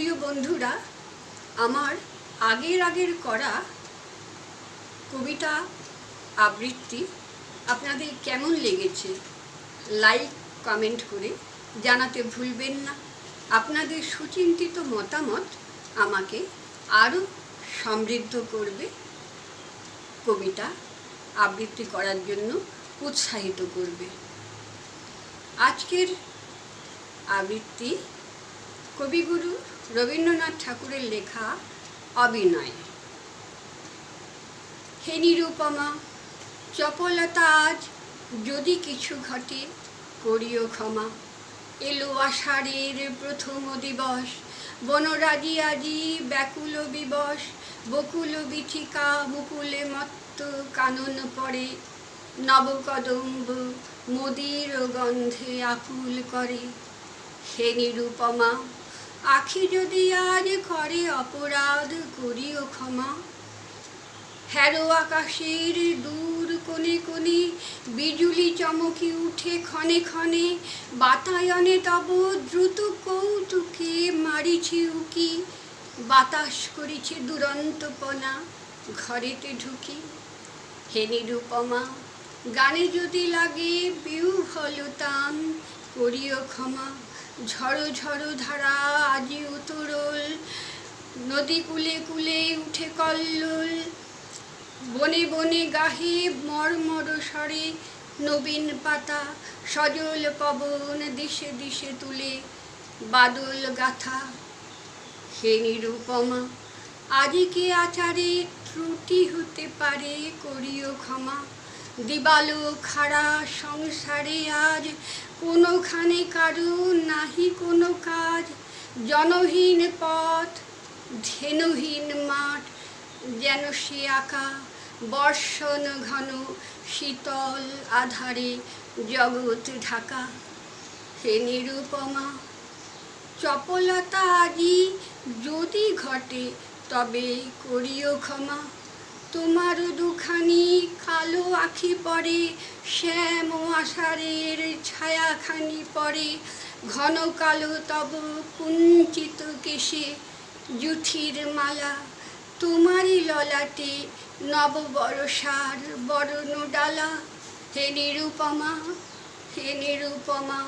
প্রিয় বন্ধুরা, আমার আগের আগের করা কবিতা আবৃত্তি আপনাদের কেমন লেগেছে? লাইক কমেন্ট করে জানাতে ভুলবেন না। আপনাদের সুচিন্তিত মতামত আমাকে আরও সমৃদ্ধ করবে। কবিতা আবৃত্তি করার জন্য উৎসাহিত করবে। আজকের আবৃত্তি কবিগুরু রবীন্দ্রনাথ ঠাকুরের লেখা অভিনয়। হে নিরুপমা, চপলতা আজ যদি কিছু ঘটে, করিও ক্ষমা। এলো আষাঢ়ের প্রথম দিবস, বনরাজি আজি ব্যাকুল বিবশ বকুল বিথিকা মুকুলে মত্ত কানন পড়ে। নবকদম্ব মোদির গন্ধে আকুল করে। হে নিরুপমা আখি যদি আজ করে অপরাধ করিও ক্ষমা। হ্যারো আকাশের দূর কোণে কোণে বিজুলি চমকি উঠে ক্ষণে ক্ষণে, বাতায়নে তব দ্রুত কৌতুকে মারিছি উকি, বাতাস করিছে দুরন্তপনা ঘরেতে ঢুকি। হে নিরুপমা, গানে যদি লাগে বিহ্বলতান করিও ক্ষমা। ঝড়ো ঝড়ো ধারা আজি উতরল। নদী কুলে কুলে উঠে কল্লোল। বনে বনে গাহে মর্মর স্বরে নবীন পাতা। সজল পবন দিশে দিশে তুলে বাদল গাথা। হে নিরুপমা আজকে আচারে ত্রুটি হতে পারে করিও ক্ষমা? দিবালো খাড়া সংসারে আজ কোনোখানে কারু নাহি কোনো কাজ। জনহীন পথ ধেনুহীন মাঠ, যেন সে আঁকা বর্ষণ ঘন শীতল আধারে জগৎ ঢাকা। হে নিরুপমা, চপলতা আজি যদি ঘটে তবে করিও ক্ষমা। তোমার দুখানি কালো আখি পরে, শ্যাম আষাঢ়ের ছায়াখানি পরে, ঘন কালো তব কুঞ্চিত কেশে জুঠির মালা। তোমারই ললাটে বরণ ডালা হে নিরুপমা হে নিরুপমা